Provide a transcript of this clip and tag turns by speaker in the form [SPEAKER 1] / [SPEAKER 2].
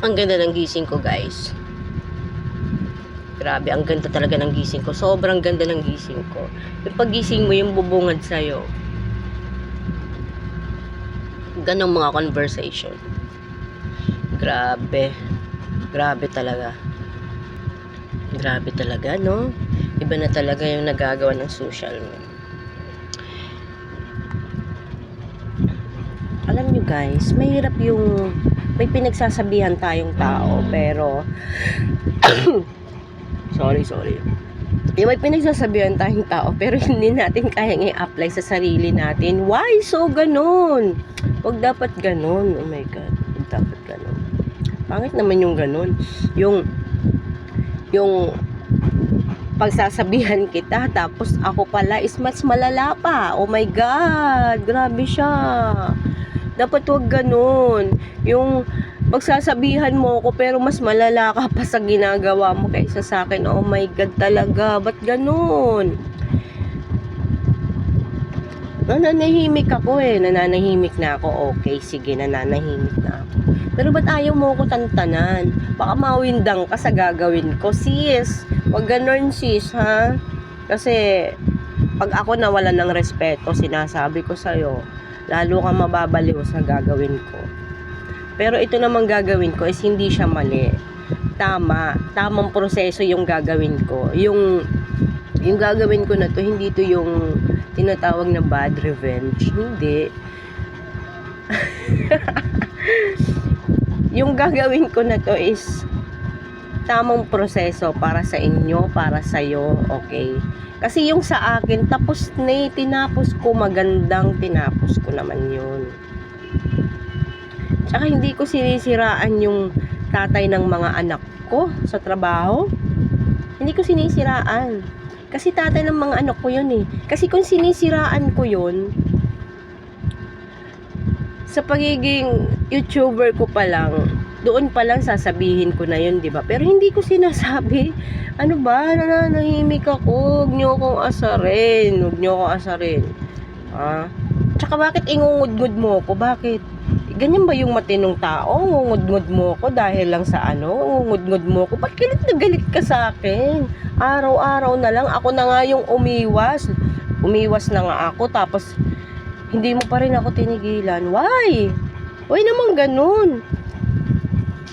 [SPEAKER 1] Ang ganda ng gising ko, guys. Grabe, ang ganda talaga ng gising ko. Sobrang ganda ng gising ko. Yung pagising mo, yung bubungad sa'yo. Ganong mga conversation. Grabe. Grabe talaga. Grabe talaga, no? Iba na talaga yung nagagawa ng social mo. Alam nyo guys, mahirap yung may pinagsasabihan tayong tao pero sorry, sorry. Yung may pinagsasabihan tayong tao pero hindi natin kayang i-apply sa sarili natin. Why so ganun? Huwag dapat ganun. Oh my God. Huwag dapat ganun. Pangit naman yung ganun. Yung yung pagsasabihan kita tapos ako pala is mas malala pa. Oh my God. Grabe siya. Dapat wag ganun. Yung pagsasabihan mo ako pero mas malala ka pa sa ginagawa mo kaysa sa akin. Oh my God talaga. Ba't ganun? Nananahimik ako eh. Nananahimik na ako. Okay, sige, nananahimik na ako. Pero ba't ayaw mo ako tantanan? Baka mawindang ka sa gagawin ko. Sis, wag ganun sis, ha? Kasi, pag ako nawala ng respeto, sinasabi ko sa'yo, lalo kang mababaliw sa gagawin ko. Pero ito namang gagawin ko is hindi siya mali. Tama. Tamang proseso yung gagawin ko. Yung, yung gagawin ko na to, hindi to yung tinatawag na bad revenge. Hindi. yung gagawin ko na to is tamang proseso para sa inyo, para sa iyo, okay? Kasi yung sa akin, tapos na eh, tinapos ko, magandang tinapos ko naman yun. Tsaka hindi ko sinisiraan yung tatay ng mga anak ko sa trabaho. Hindi ko sinisiraan. Kasi tatay ng mga anak ko yun eh. Kasi kung sinisiraan ko yun, sa pagiging YouTuber ko pa lang, doon pa lang sasabihin ko na yun, di ba? Pero hindi ko sinasabi, ano ba, nananahimik ako, huwag niyo akong asarin, huwag niyo akong asarin. Ah? Tsaka bakit ingungudngud mo ako? Bakit? Ganyan ba yung matinong tao? Ngungudngud mo ako dahil lang sa ano? Ngungudngud mo ako? Ba't galit na galit ka sa akin? Araw-araw na lang, ako na nga yung umiwas. Umiwas na nga ako, tapos hindi mo pa rin ako tinigilan. Why? Why naman ganun?